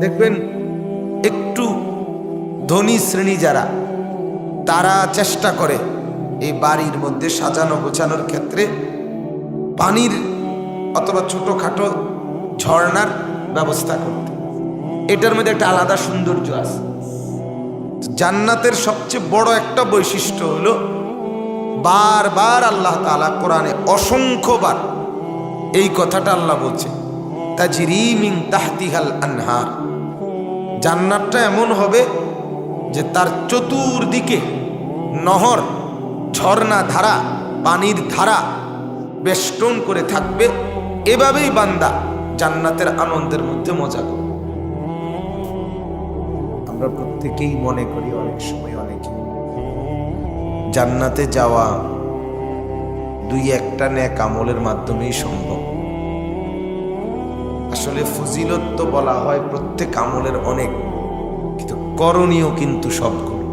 দেখবেন একটু ধনী শ্রেণি যারা, তারা চেষ্টা করে এই বাড়ির মধ্যে সাজানো গোছানোর ক্ষেত্রে পানির অথবা ছোটোখাটো ঝর্ণার ব্যবস্থা করতে। এটার মধ্যে একটা আলাদা সৌন্দর্য আছে। জান্নাতের সবচেয়ে বড় একটা বৈশিষ্ট্য হলো, বারবার আল্লাহ তাআলা কোরআনে অসংখ্যবার এই কথাটা আল্লাহ বলছে তাজরিমিং তাহতিহাল আনহার। জান্নাতটা এমন হবে যে তার চতুর্দিকে নহর, ঝর্ণা ধারা, পানির ধারা, বেষ্টন করে থাকবে। এভাবেই বান্দা জান্নাতের আনন্দের মধ্যে মজা করবে আমরা প্রত্যেকেই মনে করি অনেক সময় অনেকে জান্নাতে যাওয়া দুই একটা ন্যাক আমলের মাধ্যমেই সম্ভব। আসলে ফজিলত তো বলা হয় প্রত্যেক আমলের অনেক, কিন্তু করণীয় কিন্তু সবগুলো।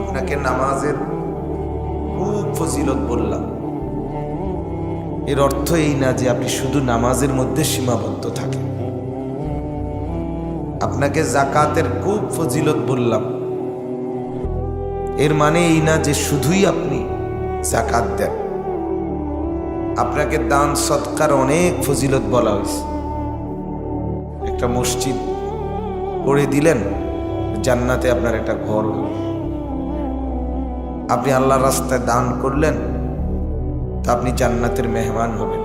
আপনাকে নামাজের খুব ফজিলত বললাম। এর অর্থ এই না যে আপনি শুধু নামাজের মধ্যে সীমাবদ্ধ থাকেন। আপনাকে জাকাতের খুব ফজিলত বললাম। এর মানে এই না যে শুধুই আপনি জাকাত দেন। আপনাকে দান, সৎকার, অনেক ফজিলত বলা হয়েছে। একটা মসজিদ করে দিলেন, জান্নাতে আপনার একটা ঘর আপনি আল্লাহ রাস্তায় দান করলেন, তা আপনি জান্নাতের মেহমান হবেন।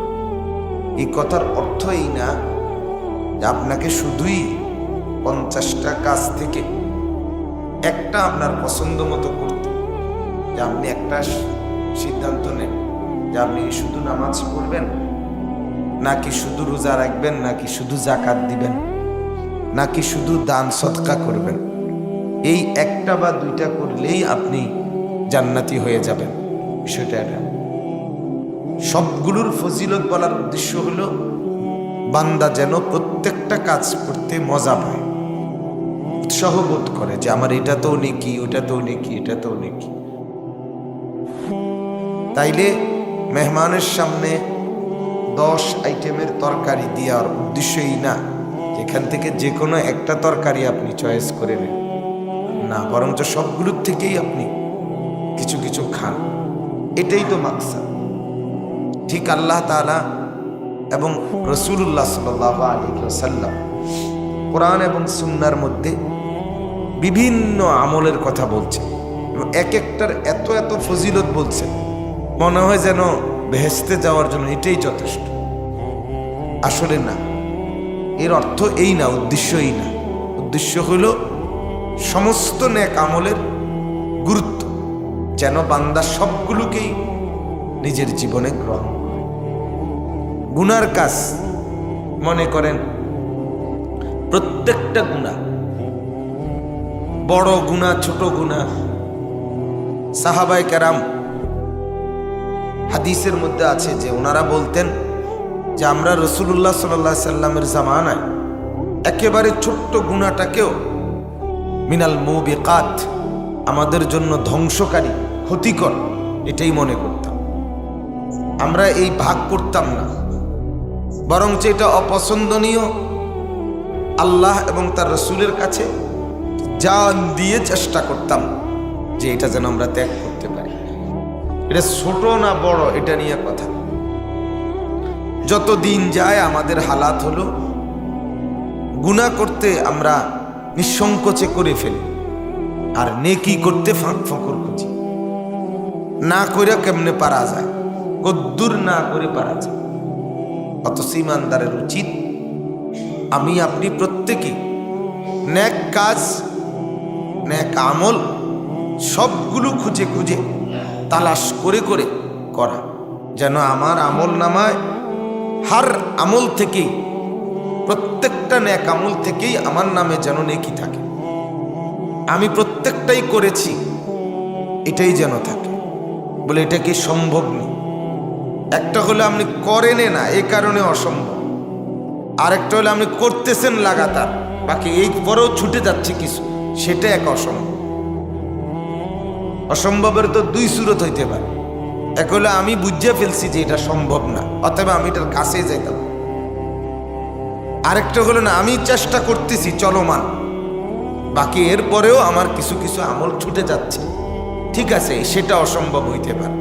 এই কথার অর্থ এই না যে আপনাকে শুধুই পঞ্চাশটা কাজ থেকে একটা আপনার পছন্দ মতো করতে, যে আপনি একটা সিদ্ধান্ত নেন। যে আপনি শুধু নামাজ পড়বেন? নাকি শুধু রোজা রাখবেন? নাকি শুধু জাকাত দিবেন? নাকি শুধু দান সৎকা করবেন? এই একটা বা দুইটা করলেই আপনি জান্নাতি হয়ে যাবেন। বিষয়টা এটা। সবগুলোর ফজিলত বলার উদ্দেশ্য হলো, বান্দা যেন প্রত্যেকটা কাজ করতে মজা পায়। উৎসাহ বোধ করে যে আমার এটা তো নেকি, ওটা তো নেকি, এটা তো নেকি। তাইলে মেহমানের সামনে দশ আইটেমের তরকারি দেওয়ার উদ্দেশ্যই না। যেখান থেকে যে কোনো একটা তরকারি আপনি চয়েস করে নেন। না, বরঞ্চ সবগুলোর থেকেই আপনি কিছু কিছু খান। এটাই তো মাকসাদ। ঠিক আল্লাহ তালা এবং রসুল্লাহ সাল্লাহ সাল্লাম কোরআন এবং সুন্নার মধ্যে বিভিন্ন আমলের কথা বলছে এক একটার এত এত ফজিলত বলছে মনে হয় যেন ভেস্তে যাওয়ার জন্য এটাই যথেষ্ট। আসলে না। এর অর্থ এই না, উদ্দেশ্য এই না। উদ্দেশ্য হলো সমস্ত ন্যাক আমলের গুরুত্ব, যেন বান্দা সবগুলোকেই নিজের জীবনে গ্রহণ। গুনার কাজ, মনে করেন, প্রত্যেকটা গুণা বড় গুণা ছোট গুণা সাহাবাই কেরাম হাদিসের মধ্যে আছে যে ওনারা বলতেন যে আমরা রসুল্লাহ সাল্লাহ সাল্লামের জামানায় একেবারে ছোট্ট গুণাটাকেও মিনাল মৌবিকাত, আমাদের জন্য ধ্বংসকারী, ক্ষতিকর, এটাই মনে করতাম। আমরা এই ভাগ করতাম না। বরঞ্চ এটা অপছন্দনীয় আল্লাহ এবং তার রসুলের কাছে জান দিয়ে চেষ্টা করতাম যে এটা যেন আমরা ত্যাগ পারি এটা ছোট না বড়, এটা নিয়ে কথা। যত দিন যায় আমাদের হালাত হলো গুণা করতে আমরা নিঃসংকোচে করে ফেলি। আর নেকি করতে ফাঁক ফকর খুঁজি। না করে কেমনে পারা যায়? কদ্দুর না করে পারা যায়। অত ইমানদারের উচিত, আমি, আপনি প্রত্যেকে ন্যাক কাজ, ন্যাক আমল, সবগুলো খুঁজে খুঁজে তালাশ করে করে করা। যেন আমার আমল নামায় হার আমল থেকেই, প্রত্যেকটা ন্যাক আমল থেকেই আমার নামে যেন নেকি থাকে। আমি প্রত্যেকটাই করেছি, এটাই যেন থাকে। বলে এটা কি সম্ভব নেই? একটা হলে আপনি করেনে না এই কারণে অসম্ভব। আরেকটা হলে আপনি করতেছেন লাগাতার, বাকি এই পরেও ছুটে যাচ্ছে কিছু, সেটা এক অসম্ভব। অসম্ভবের তো দুই সুরত হইতে পারে। এক হলে আমি বুঝিয়ে ফেলছি যে এটা সম্ভব না অথবা আমি এটার কাছে যাইতাম। আরেকটা হলো না, আমি চেষ্টা করতেছি চলমান। বাকি এরপরেও আমার কিছু কিছু আমল ছুটে যাচ্ছে। ঠিক আছে, সেটা অসম্ভব হইতে পারে।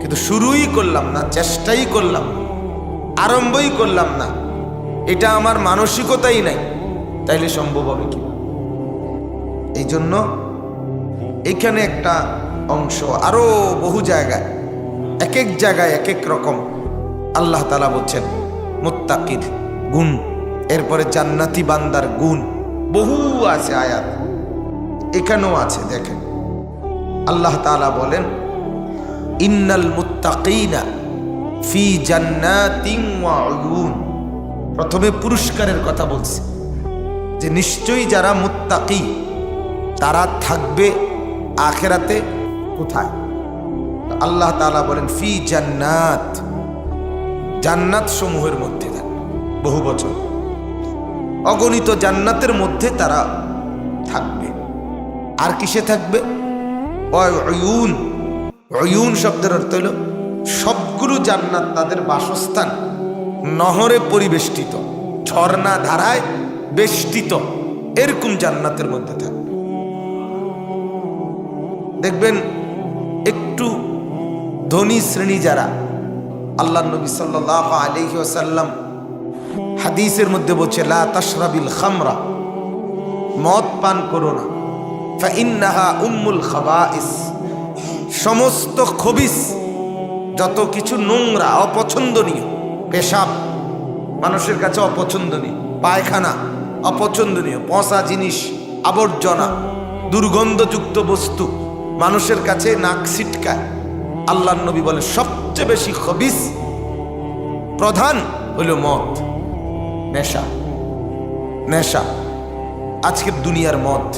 কিন্তু শুরুই করলাম না, চেষ্টাই করলাম আরম্ভই করলাম না। এটা আমার মানসিকতাই নাই, তাইলে সম্ভব হবে কি এই জন্য এখানে একটা অংশ, আরও বহু জায়গায় এক এক জায়গায় এক এক রকম। আল্লাহ তালা বলছেন মুত্তাকির গুণ। এরপরে জান্নাতি বান্দার গুণ। বহু আছে আয়াত। এখানেও আছে, দেখেন। আল্লাহ তালা বলেন, ইন্নাল মুত্তাকিনা ফি উয়ুন। প্রথমে পুরস্কারের কথা বলছে, যে নিশ্চয়ই যারা মুত্তাকি, তারা থাকবে আখেরাতে কোথায়? আল্লাহ তাআলা বলেন, ফি জান্নাত। জান্নাত সমূহের মধ্যে থাকবে বহু বছর। অগণিত জান্নাতের মধ্যে তারা থাকবে। আর কিসে থাকবে? অয়ুন অয়ুন শব্দের অর্থ হলো, সবগুলো জান্নাত তাদের বাসস্থান, নহরে পরিবেষ্টিত ঝর্ণা ধারায় বেষ্টিত, এরকম জান্নাতের মধ্যে থাকবে। দেখবেন একটু ধনী শ্রেণি যারা আল্লাহ নবী সাল্লাহ আলহি ওসাল্লাম হাদিসের মধ্যে বলছে, লা তাশরাবিল খামরা, মদ পান করো না। ফাইন্নাহা উম্মুল খাবাইস। সমস্ত খবিস, যত কিছু নোংরা, অপছন্দনীয়, পেশাব, মানুষের কাছে অপছন্দনীয়, পায়খানা, অপছন্দনীয়, পচা জিনিস, আবর্জনা, দুর্গন্ধযুক্ত বস্তু মানুষের কাছে নাক ছিটকায়। আল্লাহ নবী বলে সবচেয়ে বেশি খবিস প্রধান হইল মদ, নেশা নেশা। আজকের দুনিয়ার মদ।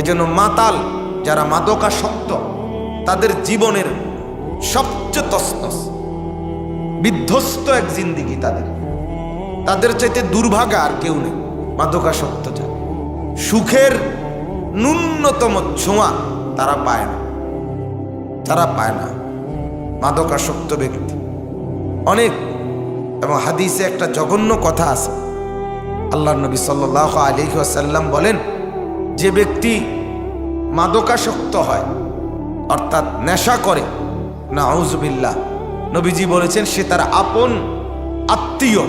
এজন্য মাতাল যারা মাদকাসক্ত, তাদের জীবনের সবচেয়ে তসনস, বিধ্বস্ত এক জিন্দিগি তাদের। তাদের চাইতে দুর্ভাগা আর কেউ নেই, মাদকাসক্ত যা সুখের ন্যূনতম ছোঁয়া তারা পায় না। তারা পায় না। মাদকাসক্ত ব্যক্তি। অনেক। এবং হাদিসে একটা জঘন্য কথা আছে। আল্লাহ নবী সাল্লাহ আলী আসাল্লাম বলেন, যে ব্যক্তি মাদকাসক্ত হয়, অর্থাৎ নেশা করে না আউজবিল্লা নবীজি বলেছেন, সে তার আপন আত্মীয়,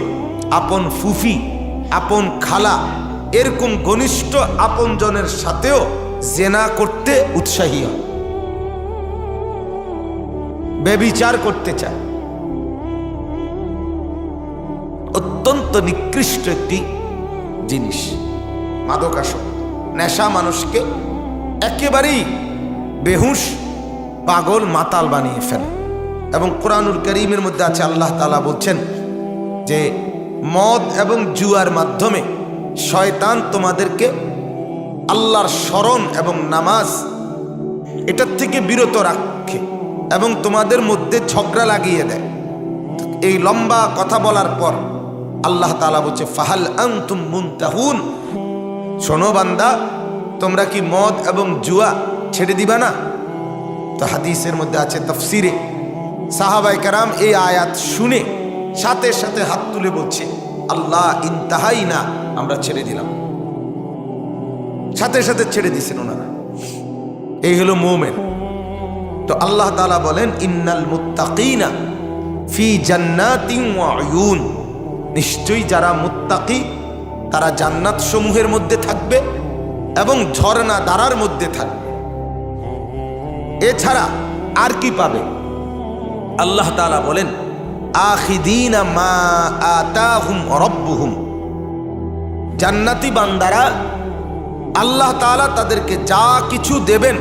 আপন ফুফি, আপন খালা, এরকম ঘনিষ্ঠ আপনজনের সাথেও জেনা করতে উৎসাহী হয়। বেবিচার করতে চায়। অত্যন্ত নিকৃষ্ট একটি জিনিস, মাদকাসক্ত। নেশা মানুষকে একেবারেই বেহুশ, পাগল মাতাল বানিয়ে ফেলে। এবং কোরআনুল করিমের মধ্যে আছে, আল্লাহ তালা বলছেন যে, মদ এবং জুয়ার মাধ্যমে শয়তান তোমাদেরকে আল্লাহর স্মরণ এবং নামাজ এটার থেকে বিরত রাখে এবং তোমাদের মধ্যে ঝগড়া লাগিয়ে দেয়। এই লম্বা কথা বলার পর আল্লাহ তালা বলছে, ফাহাল আন্তুম মুনতাহুন? শোনো বান্দা, তোমরা কি মদ এবং জুয়া ছেড়ে দিবা না? তো হাদিসের মধ্যে আছে তফসিরে সাহাবাই কারাম এই আয়াত শুনে সাথে সাথে হাত তুলে বলছে, আল্লাহ ইন্তাহাই না আমরা ছেড়ে দিলাম। সাথে সাথে ছেড়ে দিছেন ওনারা। এই হলো মোমেন। তো আল্লাহ তালা বলেন, ইন্নাল মুত্তাকিনা ফি জান্নাতিন ওয়া নিশ্চয়ই যারা মুত্তাকি, তারা জান্নাত সমূহের মধ্যে থাকবে এবং ঝর্ণা দ্বারার মধ্যে থাকবে। এছাড়া আর কি পাবে? আল্লাহ তালা বলেন, আখিদিনা মা আতাহুম জান্নাতি বান্দারা আল্লাহ তাআলা তাদেরকে যা কিছু দেবেন,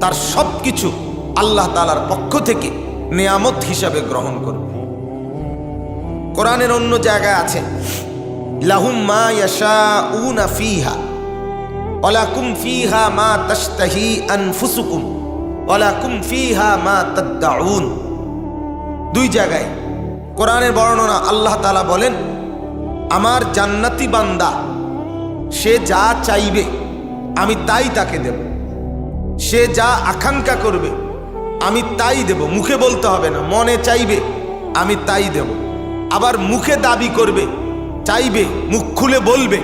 তার সব কিছু আল্লাহ তালার পক্ষ থেকে নিয়ামত হিসাবে গ্রহণ করবে কোরআনের অন্য জায়গায় আছে, লাহুম মা ইয়াশাউনা ফিহা, ওয়ালাকুম ফিহা মা তাশতাহি আনফুসুকুম, ওয়ালাকুম ফিহা মা তাদদাউন। দুই জায়গায় কোরআনের বর্ণনা আল্লাহ তাআলা বলেন, আমার জান্নাতি বান্দা সে যা চাইবে, আমি তাই তাকে দেব। সে যা আকাঙ্ক্ষা করবে, আমি তাই দেব। মুখে বলতে হবে না, মনে চাইবে, আমি তাই দেব। আবার মুখে দাবি করবে, চাইবে, মুখ খুলে বলবে,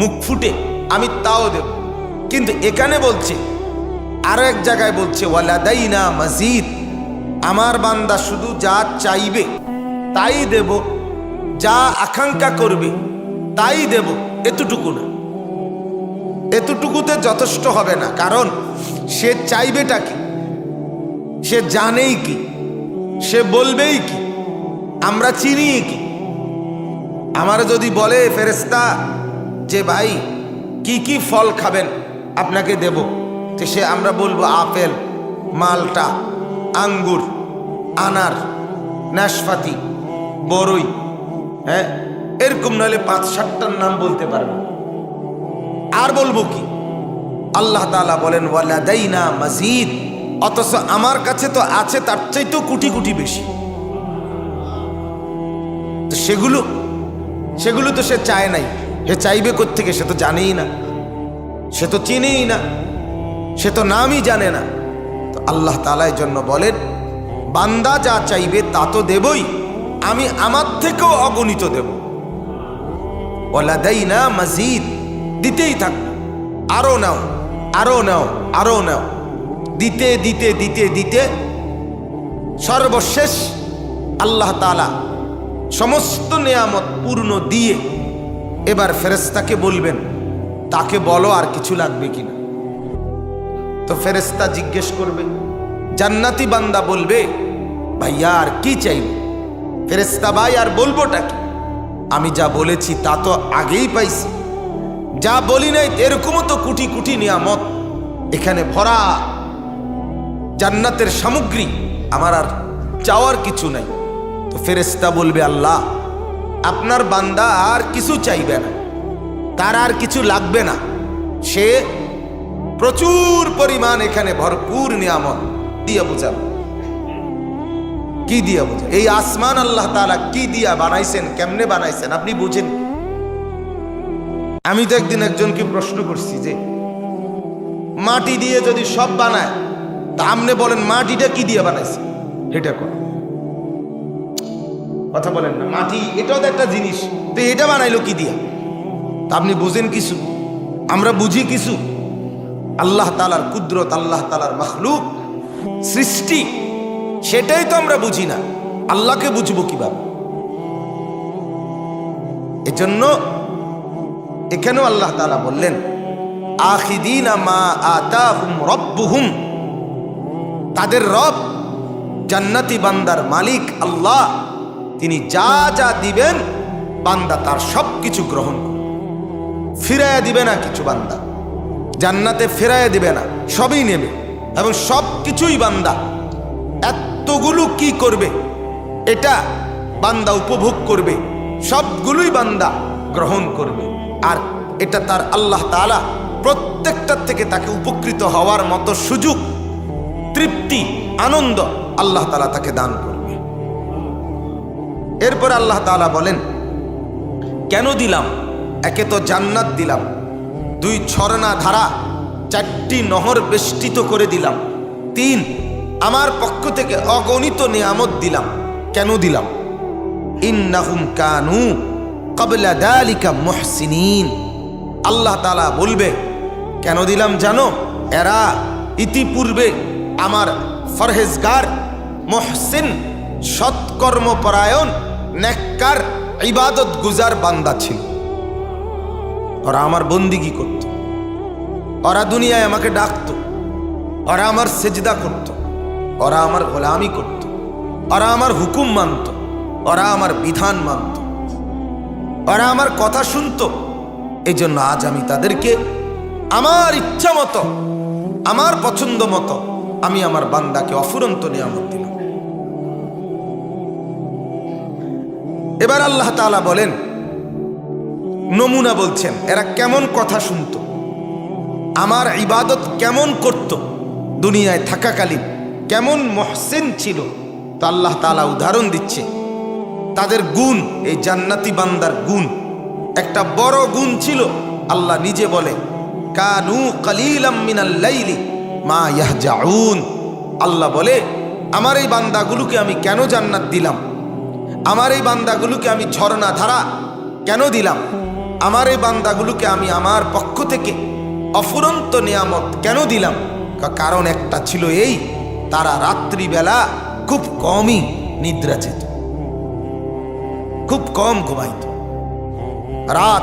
মুখ ফুটে, আমি তাও দেব। কিন্তু এখানে বলছে, আরও এক জায়গায় বলছে, ওয়ালাদাইনা মজিদ, আমার বান্দা শুধু যা চাইবে, তাই দেব। যা আকাঙ্ক্ষা করবে, তাই দেব। এতটুকু না। এতটুকুতে যথেষ্ট হবে না। কারণ সে চাইবেটা কি? সে জানেই কি? সে বলবেই কি? আমরা চিনি কি? আমার যদি বলে ফেরেস্তা যে, ভাই, কি কি ফল খাবেন? আপনাকে দেব। তো সে, আমরা বলব আপেল, মালটা, আঙ্গুর, আনার, নাশপাতি বড়ই হ্যাঁ? এরকম নাহলে পাঁচ সাতটার নাম বলতে পারব আর বলব কি? আল্লাহ তাআলা বলেন, ওয়ালাদাইনা মজিদ। অথচ আমার কাছে তো আছে, তার চাইতেও কোটি কোটি বেশি। তো সেগুলো সেগুলো তো সে চায় নাই। সে চাইবে থেকে সে তো জানেই না। সে তো চিনেই না। সে তো নামই জানে না। তো আল্লাহ তালার জন্য বলেন, বান্দা যা চাইবে তা তো দেবই। আমি আমার থেকেও অগণিত দেব। না মজিদ। দিতেই থাক। আরও নাও আরও নাও আরও নাও। দিতে দিতে দিতে দিতে সর্বশেষ আল্লাহ তালা সমস্ত নিয়ামত পূর্ণ দিয়ে এবার ফেরেস্তাকে বলবেন, তাকে বলো আর কিছু লাগবে কিনা? তো ফেরেস্তা জিজ্ঞেস করবে, জান্নাতি বান্দা বলবে ভাইয়া আর কি চাইবে? ফেরেস্তা ভাই, আর বলবোটা কি? আমি যা বলেছি তা তো আগেই পাইছি। যা বলি নাই, এরকমও তো কুটি কুটি নিয়ামত। এখানে ভরা জান্নাতের সামগ্রী, আমার আর চাওয়ার কিছু নাই। তো ফেরেস্তা বলবে, আল্লাহ, আপনার বান্দা আর কিছু চাইবে না। তার আর কিছু লাগবে না। সে প্রচুর পরিমাণ এখানে ভরপুর নিয়ামত। দিয়ে বোঝাব। কি দিয়া বোঝা এই আসমান আল্লাহ তাআলা কি দিয়া বানাইছেন, কেমনে বানাইছেন? আপনি বুঝেন। আমি তো একদিন একজনকে প্রশ্ন করছি যে, মাটি দিয়ে যদি সব বানায়, তা আপনি বলেন মাটিটা কি দিয়ে বানাইছে? এটা কর। কথা বলেন না, মাটি এটাও তো একটা জিনিস, তো এটা বানাইলো কি দিয়া? তা আপনি বুঝেন কিছু? আমরা বুঝি কিছু? আল্লাহ তালার কুদরত, আল্লাহ তালার মখলুক, সৃষ্টি, সেটাই তো আমরা বুঝি না। আল্লাহকে বুঝব কীভাবে? এজন্য এখানেও আল্লাহ তালা বললেন রব্বুহুম। তাদের রব, জান্নাতি বান্দার মালিক আল্লাহ, তিনি যা যা দিবেন, বান্দা তার সব কিছু গ্রহণ ফিরাইয়া দিবে না কিছু বান্দা। জান্নাতে ফেরাইয়া দিবে না, সবই নেবে। এবং সব কিছুই বান্দা, এতগুলো কি করবে? এটা বান্দা উপভোগ করবে। সবগুলোই বান্দা গ্রহণ করবে। আর এটা তার আল্লাহ তাআলা প্রত্যেকটার থেকে তাকে উপকৃত হওয়ার মতো সুযোগ, তৃপ্তি, আনন্দ আল্লাহ তালা তাকে দান করবে। এরপর আল্লাহ তাআলা বলেন, কেন দিলাম? একে তো জান্নাত দিলাম। দুই ঝর্ণা ধারা, চারটি নহর বেষ্টিত করে দিলাম। তিন, আমার পক্ষ থেকে অগণিত নিয়ামত দিলাম। কেন দিলাম? ইন্নাহুম কানু আল্লাহ তালা বলবে, কেন দিলাম জানো? এরা ইতিপূর্বে আমার ফরহেজগার, মহসিন, সৎকর্মপরায়ণ, নেককার ইবাদত গুজার বান্দা ছিল। ওরা আমার বন্দিগি করত। ওরা দুনিয়ায় আমাকে ডাকত। ওরা আমার সেজদা করত। ওরা আমার গোলামি করত। ওরা আমার হুকুম মানত। ওরা আমার বিধান মানত। ওরা আমার কথা শুনত। এই জন্য আজ আমি তাদেরকে আমার ইচ্ছা মতো, আমার পছন্দ মতো আমি আমার বান্দাকে অফুরন্ত নিয়ামত দিলাম। এবার আল্লাহ তাআলা বলেন, নমুনা বলছেন, এরা কেমন কথা শুনত? আমার ইবাদত কেমন করত? দুনিয়ায় থাকাকালীন কেমন মহসেন ছিল? তো আল্লাহ তাআলা উদাহরণ দিচ্ছে তাদের গুণ, এই জান্নাতি বান্দার গুণ। একটা বড় গুণ ছিল, আল্লাহ নিজে বলে, কানু কালিলাম মা ইয়াহজাউন। আল্লাহ বলে, আমার এই বান্দাগুলোকে আমি কেন জান্নাত দিলাম? আমার এই বান্দাগুলোকে আমি ঝর্ণা ধারা কেন দিলাম? আমার এই বান্দাগুলোকে আমি আমার পক্ষ থেকে অফুরন্ত নিয়ামত কেন দিলাম? কারণ একটা ছিল এই, তারা রাত্রিবেলা খুব কমই নিদ্রা যেত খুব কম ঘুমাইত। রাত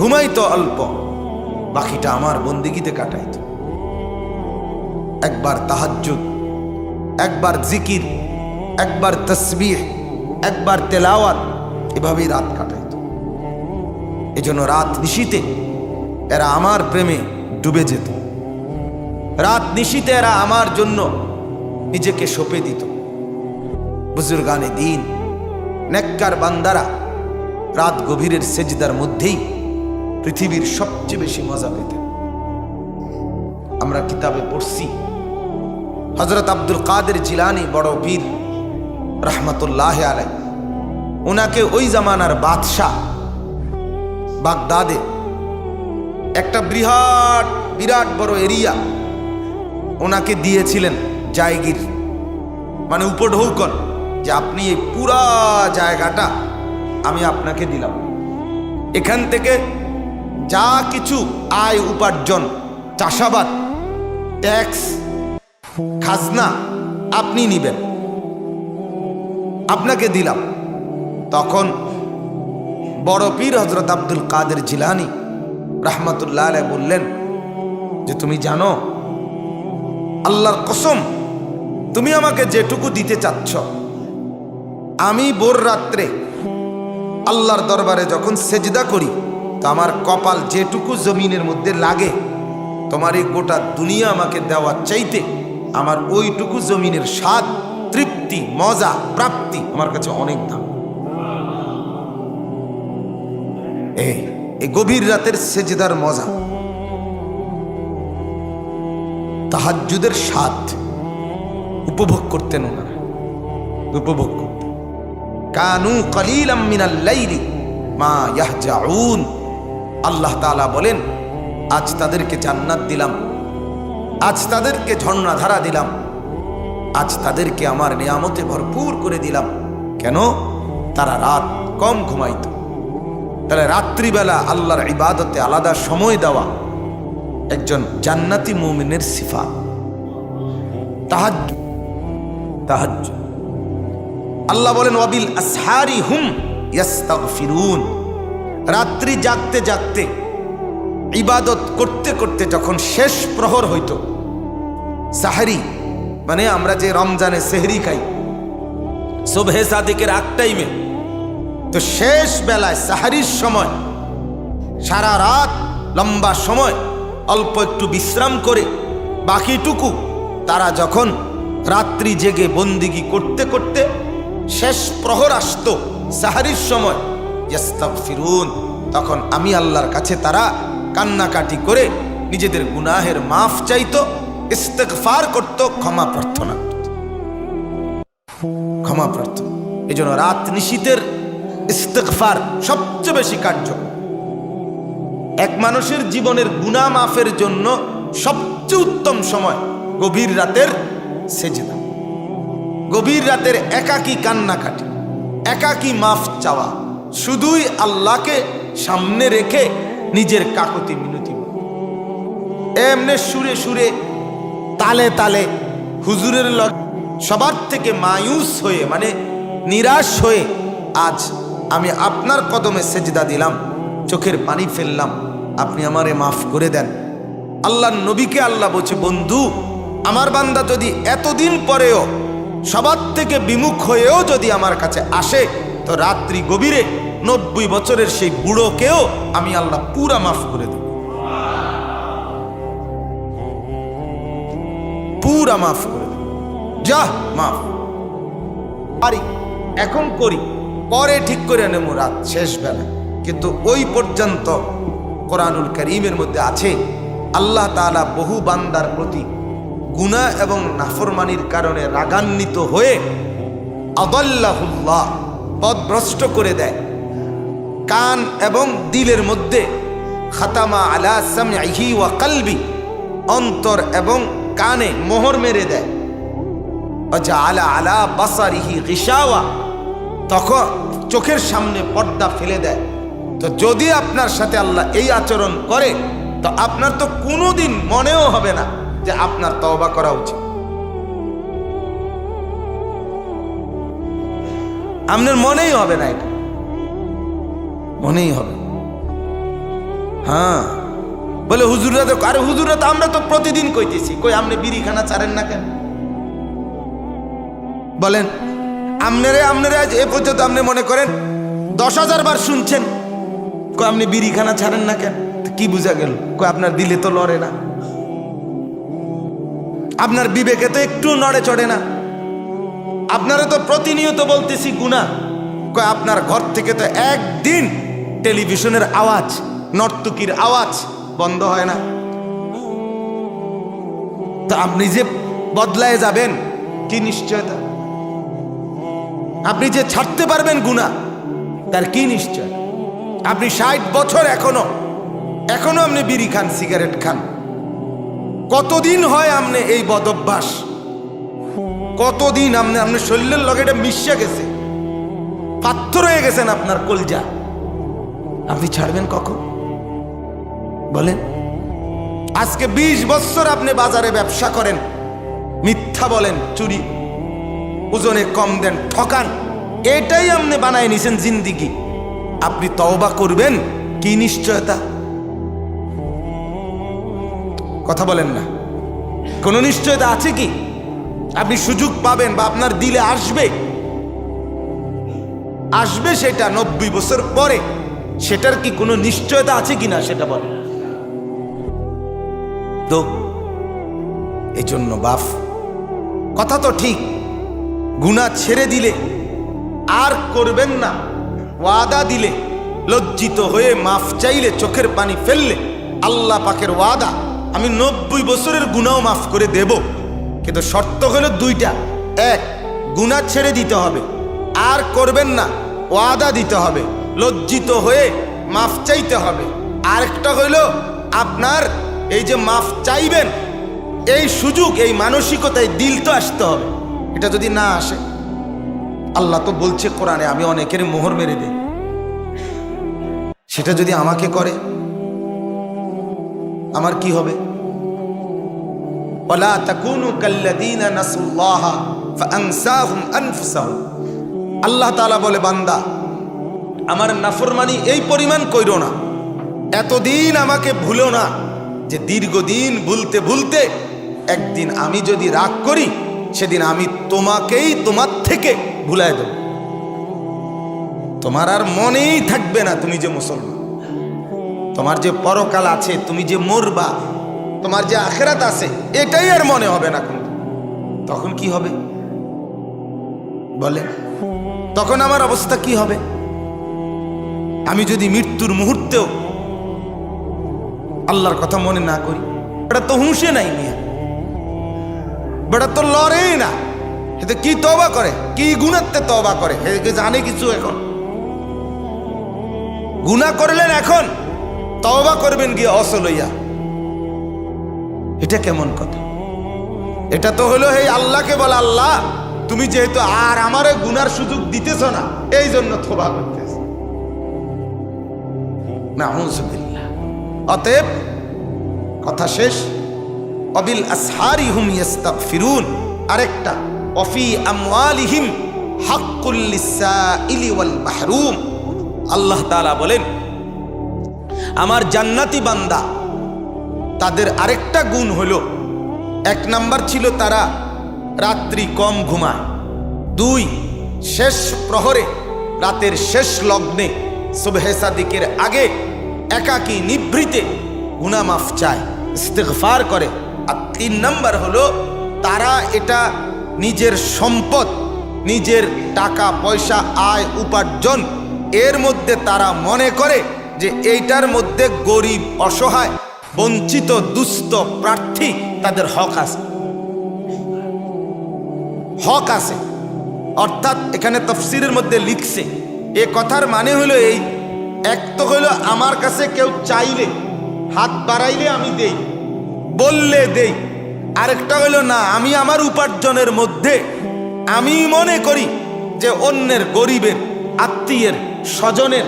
ঘুমাইতো অল্প, বাকিটা আমার বন্দিগিতে কাটাইতো। একবার তাহাজ্জুদ, একবার জিকির, একবার তসবিহ, একবার তেলাওয়াত, এভাবেই রাত কাটাইতো। এজন্য রাত নিশিতে এরা আমার প্রেমে ডুবে যেত। রাত নিশিতে এরা আমার জন্য নিজেকে সঁপে দিত। বুজুর্গানে দিন নেককার বান্দারা, রাত গভীরের সেজদার মধ্যেই পৃথিবীর সবচেয়ে বেশি মজা পেতেন। আমরা কিতাবে পড়ছি হজরত আব্দুল কাদের জিলানি বড় বীর রহমতুল্লাহ আলাই ওনাকে ওই জামানার বাদশাহ বাগদাদে একটা বৃহৎ, বিরাট বড় এরিয়া ওনাকে দিয়েছিলেন জায়গির মানে উপঢৌকন। যে আপনি এই পুরা জায়গাটা আমি আপনাকে দিলাম। এখান থেকে যা কিছু আয় উপার্জন, চাষাবাদ, ট্যাক্স, খাজনা আপনি নিবেন। আপনাকে দিলাম। তখন বড় পীর হজরত আব্দুল কাদের জিলানি রহমতুল্লাহ আলাই বললেন, যে তুমি জানো, আল্লাহর কসম, তুমি আমাকে যেটুকু দিতে চাচ্ছ আমি বোর রাত্রে আল্লাহর দরবারে যখন সেজদা করি, তো আমার কপাল যেটুকু জমিনের মধ্যে লাগে, তোমার এই গোটা দুনিয়া আমাকে দেওয়ার চাইতে আমার ওইটুকু জমিনের স্বাদ, তৃপ্তি, মজা, প্রাপ্তি আমার কাছে অনেক দাম। এই গভীর রাতের সেজদার মজা, তাহাজ্জুদের স্বাদ উপভোগ করতেন ওনারা, উপভোগ কানু আল্লাহ তাআলা বলেন, আজ তাদেরকে জান্নাত দিলাম, আজ তাদেরকে ঝর্ণাধারা দিলাম, আজ তাদেরকে আমার নিয়ামতে ভরপুর করে দিলাম। কেন? তারা রাত কম ঘুমাইত। তাহলে রাত্রিবেলা আল্লাহর ইবাদতে আলাদা সময় দেওয়া একজন জান্নাতি মুমিনের সিফা তাহাজ তাহাজ আল্লাহ বলেন, ওয়াবিল আসহারি হুম ইয়াস্তাগফিরুন। রাত্রি জাগতে জাগতে, ইবাদত করতে করতে যখন শেষ প্রহর হইত সাহারি মানে আমরা যে রমজানে সেহরি খাই, শোভে সাদিকের আগ টাইমে, তো শেষ বেলায় সাহারির সময়, সারা রাত লম্বা সময় অল্প একটু বিশ্রাম করে, বাকিটুকু তারা যখন রাত্রি জেগে বন্দিগি করতে করতে শেষ প্রহর আসত সাহারির সময়। ফিরুন তখন আমি আল্লাহর কাছে তারা কান্নাকাটি করে নিজেদের গুনাহের মাফ চাইতো ইস্তেকফার করত, ক্ষমা প্রার্থনা ক্ষমা প্রার্থনা। এই জন্য রাত নিশীতের ইস্তেকফার সবচেয়ে বেশি কার্যকর। এক মানুষের জীবনের গুণা মাফের জন্য সবচেয়ে উত্তম সময় গভীর রাতের সেজদা। গভীর রাতের একাকী কান্নাকাটি, একাকী মাফ চাওয়া, শুধুই আল্লাহকে সামনে রেখে নিজের কাকতি মিনতি এমনে সুরে সুরে, তালে তালে হুজুরের লগ সবার থেকে মায়ুস হয়ে মানে নিরাশ হয়ে আজ আমি আপনার কদমে সেজদা দিলাম, চোখের পানি ফেললাম, আপনি আমারে মাফ করে দেন। আল্লাহ নবীকে আল্লাহ বলছে, বন্ধু, আমার বান্দা যদি এতদিন পরেও সবার থেকে বিমুখ হয়েও যদি আমার কাছে আসে, তো রাত্রি গভীরে নব্বই বছরের সেই বুড়োকেও আমি আল্লাহ পুরা মাফ করে দেব। পুরা মাফ করে দেব। যা, মাফ। পারি, এখন করি, পরে ঠিক করে নেব রাত শেষ বেলা কিন্তু ওই পর্যন্ত কোরআনুল করিমের মধ্যে আছে, আল্লাহ তাআলা বহু বান্দার প্রতি গুনাহ এবং নাফরমানির কারণে রাগান্বিত হয়ে আদাল্লাহুল্লাহ পদভ্রষ্ট করে দেয়। কান এবং দিলের মধ্যে খাতামা আলা সামঈহি ওয়া কালবি, অন্তর এবং কানে মোহর মেরে দেয়। আলা আলা বাসারিহি গিসাওয়া তখন চোখের সামনে পর্দা ফেলে দেয়। তো যদি আপনার সাথে আল্লাহ এই আচরণ করে, তো আপনার তো কোনোদিন মনেও হবে না। যে আপনার তওবা করা উচিত। আপনার মনেই হবে না এটা। মনেই হবে হ্যাঁ। বলে হুজুররা তো আরে হুজুররা তো আমরা তো প্রতিদিন কইতেছি, কই আপনি বিড়িখানা ছাড়েন না কেন? বলেন, আপনারে আমনেরে আজ এ পর্যন্ত আপনি মনে করেন দশ হাজার বার শুনছেন, কই আপনি বিড়িখানা ছাড়েন না কেন? কি বুঝা গেল? কই আপনার দিলে তো লড়ে না। আপনার বিবেকে তো একটু নড়ে চড়ে না। আপনারা তো প্রতিনিয়ত বলতেছি গুণা। আপনার ঘর থেকে তো একদিন টেলিভিশনের আওয়াজ, নর্তকীর আওয়াজ বন্ধ হয় না। তা আপনি যে বদলায় যাবেন, কি নিশ্চয়তা? আপনি যে ছাড়তে পারবেন গুণা, তার কি নিশ্চয়? আপনি ষাট বছর এখনও এখনও আপনি বিড়ি খান, সিগারেট খান। কতদিন হয় আমনে এই বদভ্যাস? কতদিন আপনি আপনার শরীরের লগে এটা মিশে গেছে? পাথর হয়ে গেছেন আপনার কলজা। আপনি ছাড়বেন কখন? বলেন। আজকে ২০ বছর আপনি বাজারে ব্যবসা করেন। মিথ্যা বলেন, চুরি। ওজনে কম দেন, ঠকান। এটাই আপনি বানায় নিছেন জিন্দিগি। আপনি তওবা করবেন, কি নিশ্চয়তা? কথা বলেন না। কোনো নিশ্চয়তা আছে কি? আপনি সুযোগ পাবেন বা আপনার দিলে আসবে। আসবে সেটা নব্বই বছর পরে। সেটার কি কোনো নিশ্চয়তা আছে কিনা সেটা বলে তো, এই জন্য বাফ কথা তো ঠিক। গুণা ছেড়ে দিলে আর করবেন না। ওয়াদা দিলে, লজ্জিত হয়ে মাফ চাইলে, চোখের পানি ফেললে, আল্লাহ পাকের ওয়াদা আমি নব্বই বছরের গুণাও মাফ করে দেব। কিন্তু শর্ত হলো দুইটা। এক, গুণা ছেড়ে দিতে হবে। আর করবেন না, ওয়াদা দিতে হবে। লজ্জিত হয়ে মাফ চাইতে হবে। আরেকটা হইল, আপনার এই যে মাফ চাইবেন, এই সুযোগ, এই মানসিকতায় দিল তো আসতে হবে। এটা যদি না আসে, আল্লাহ তো বলছে কোরআনে, আমি অনেকের মোহর মেরে দেই। সেটা যদি আমাকে করে আমার কি হবে? ওলা তাকুনু কাল্লাদিনা নাসুল্লাহ ফাআনসাহুম আনফুসাহুম। আল্লাহ তাআলা বলে, বান্দা, আমার নাফরমানি এই পরিমাণ কইরো না। এতদিন আমাকে ভুলো না যে দীর্ঘদিন ভুলতে ভুলতে একদিন আমি যদি রাগ করি, সেদিন আমি তোমাকেই তোমার থেকে ভুলাই দেব। তোমার আর মনেই থাকবে না তুমি যে মুসলমান। তোমার যে পরকাল আছে, তুমি যে মরবা, তোমার যে আখেরাত আছে, এটাই আর মনে হবে না কিন্তু তখন কি হবে? বলে, তখন আমার অবস্থা কি হবে? আমি যদি মৃত্যুর মুহূর্তেও আল্লাহর কথা মনে না করি, এটা তো হুঁশে নাই মিয়া। বেটা তো লড়েই না। এতে কি তবা করে? কি গুণাত্মে তবা করে? জানে কিছু এখন? গুণা করলেন এখন? তবা করবেন গিয়ে অসলইয়া এটা কেমন কথা? এটা তো হলো এই আল্লাহকে বলা আল্লাহ, তুমি যেহেতু আর আমারে গুনার সুযোগ দিতেছ না, এই জন্য থোবা করতেছ। না অতএব, কথা শেষ। অবিল আসহারি হুম ফিরুন আরেকটা, অফি আমওয়ালিহিম হাক্কুল লিসাইলি ওয়াল আল্লাহ তাআলা বলেন আমার জান্নাতি বান্দা। তাদের আরেকটা গুণ হলো, এক নাম্বার ছিল তারা রাত্রি কম ঘুমায়। দুই, শেষ প্রহরে, রাতের শেষ লগ্নে, সুবহে সাদিকের আগে একাকী নিভৃতে গুনামাফ চায়, ইস্তেগফার করে। আর তিন নাম্বার হলো, তারা এটা নিজের সম্পদ, নিজের টাকা, পয়সা, আয়, উপার্জন এর মধ্যে তারা মনে করে যে এইটার মধ্যে গরিব, অসহায়, বঞ্চিত, দুস্থ প্রার্থী তাদের হক আছে। হক আছে। অর্থাৎ এখানে তফসিরের মধ্যে লিখছে, এ কথার মানে হলো এই, এক তো হলো আমার কাছে কেউ চাইলে, হাত বাড়াইলে আমি দেই, বললে দেই, আরেকটা হলো না, আমি আমার উপার্জনের মধ্যে, আমি মনে করি যে অন্যের, গরিবের, আত্মীয়ের, স্বজনের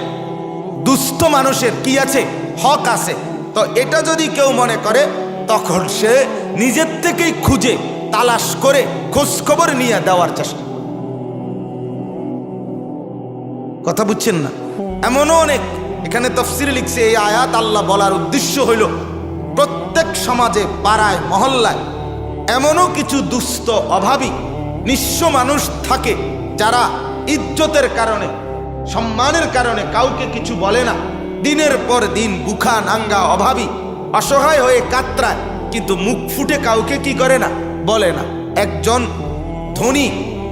দুস্থ মানুষের কি আছে? হক আছে। তো এটা যদি কেউ মনে করে, তখন সে নিজের থেকেই খুঁজে, তালাশ করে খোঁজ খবর নিয়ে দেওয়ার চেষ্টা কথা বুঝছেন না? এমনও অনেক। এখানে তফসির লিখছে, এই আয়াত আল্লাহ বলার উদ্দেশ্য হইল, প্রত্যেক সমাজে, পাড়ায়, মহল্লায় এমনও কিছু দুস্থ অভাবী, নিঃস্ব মানুষ থাকে, যারা ইজ্জতের কারণে সম্মানের কারণে কাউকে কিছু বলে না। দিনের পর দিন বুখা নাঙ্গা, অভাবী, অসহায় হয়ে কাতরায়, কিন্তু মুখ ফুটে কাউকে কি করে না, বলে না। একজন ধনী,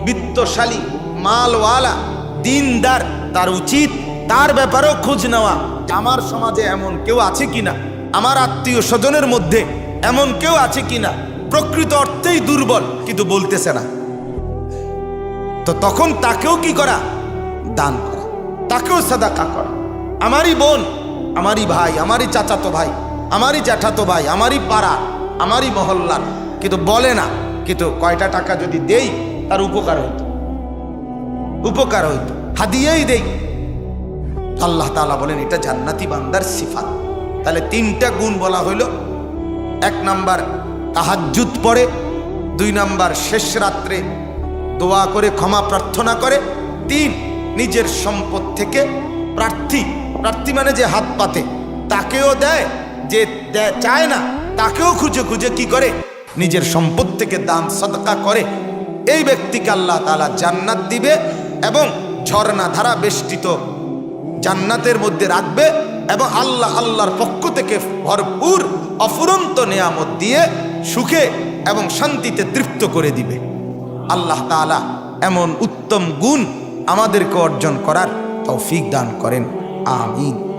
বিত্তশালী, মালওয়ালা, দিনদার, তার উচিত তার ব্যাপারেও খোঁজ নেওয়া। আমার সমাজে এমন কেউ আছে কিনা আমার আত্মীয় স্বজনের মধ্যে এমন কেউ আছে কিনা প্রকৃত অর্থেই দুর্বল, কিন্তু বলতেছে না। তো তখন তাকেও কি করা? দান করা। তাকেও সাদাকা করা। আমারই বোন, আমারই ভাই, আমারই চাচাতো ভাই, আমারই জ্যাঠাতো ভাই, আমারই পাড়া, আমারই মহল্লার। কিন্তু বলে না, কিন্তু কয়টা টাকা যদি দেই, তার উপকার হইতো। উপকার হইতো। হাদিয়েই দেই। আল্লাহ তালা বলেন, এটা জান্নাতি বান্দার সিফাত। তাহলে তিনটা গুণ বলা হইল। এক নাম্বার, তাহাজ্জুদ পড়ে। দুই নাম্বার, শেষ রাত্রে দোয়া করে, ক্ষমা প্রার্থনা করে। তিন নিজের সম্পদ থেকে প্রার্থী। প্রার্থী মানে যে হাত পাতে, তাকেও দেয়, যে চায় না, তাকেও খুঁজে খুঁজে কি করে? নিজের সম্পদ থেকে দান, সদকা করে। এই ব্যক্তিকে আল্লাহ তাআলা জান্নাত দিবে এবং ঝর্ণা ধারা বেষ্টিত জান্নাতের মধ্যে রাখবে এবং আল্লাহ আল্লাহর পক্ষ থেকে ভরপুর, অফুরন্ত নেয়ামত দিয়ে সুখে এবং শান্তিতে তৃপ্ত করে দিবে। আল্লাহ তাআলা এমন উত্তম গুণ আমাদেরকে অর্জন করার তৌফিক দান করেন। আমিন।